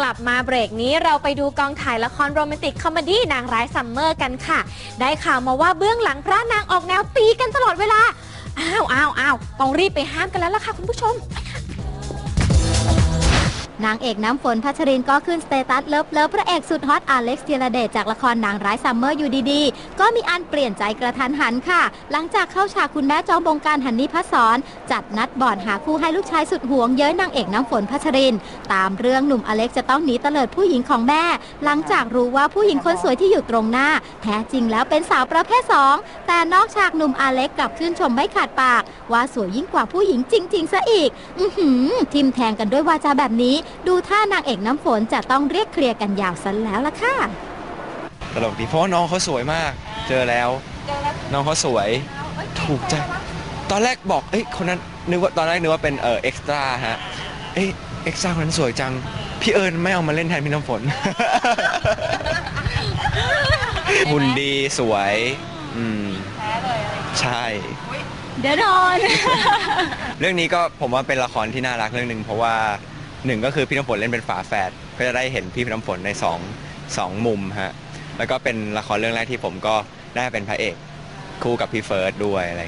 กลับมาเบรกนี้เราไปดูกองถ่ายละครโรแมนติกคอมเมดี้นางร้ายซัมเมอร์กันค่ะ ได้ข่าวมาว่าเบื้องหลังพระนางออกแนวตีกันตลอดเวลา อ้าวอ้าวอ้าวต้องรีบไปห้ามกันแล้วล่ะค่ะคุณผู้ชม นางเอกน้ำฝนพัชรินก็ขึ้นสเตตัสเลิฟเลิฟพระเอกสุดฮอตอเล็กซ์เทียรเดชจากละครนางร้ายซัมเมอร์อยู่ดีๆ ก็มีอันเปลี่ยนใจกระทันหันค่ะ หลังจากเข้าฉากคุณแม่จอมบงการหันนิพัสรจัดนัดบอดหาคู่ให้ลูกชายสุดห่วงเย้ยนางเอกน้ำฝนพัชริน ตามเรื่องหนุ่มอเล็กซ์จะต้องหนีเตลิดผู้หญิงของแม่ หลังจากรู้ว่าผู้หญิงคนสวยที่อยู่ตรงหน้า แท้จริงแล้วเป็นสาวประเภทสองแต่นอกฉากหนุ่มอเล็กกลับชื่นชมไม่ขาดปาก ว่าสวยยิ่งกว่าผู้หญิงจริง ๆซะอีก อือหือทิมแทงกันด้วยวาจาแบบนี้ดูท่านางเอกน้ำฝนจะต้องเรียกเคลียร์กันยาวซะแล้วล่ะค่ะ ตลกดีเพราะว่าน้องเขาสวยมาก เจอแล้ว น้องเขาสวย ถูกใจ ตอนแรกบอกเอ้ยคนนั้นนึกว่าตอนแรกนึกว่าเป็นเอ่อเอ็กซ์ตร้าฮะ เอ้ยเอ็กซ์ตร้าคนนั้นสวยจัง พี่เอิญไม่เอามาเล่นแทนพี่น้ำฝน หุ่นดีสวย อืมใช่ เดี๋ยวนอน เรื่องนี้ก็ผมว่าเป็นละครที่น่ารักเรื่องหนึ่งเพราะว่า หนึ่งก็คือพี่น้ำฝนเล่นเป็นฝาแฝดก็จะได้เห็นพี่น้ำฝนในสองสองมุมฮะแล้วก็เป็นละครเรื่องแรกที่ผมก็ได้เป็นพระเอกคู่กับพี่เฟิร์สด้วยอะไร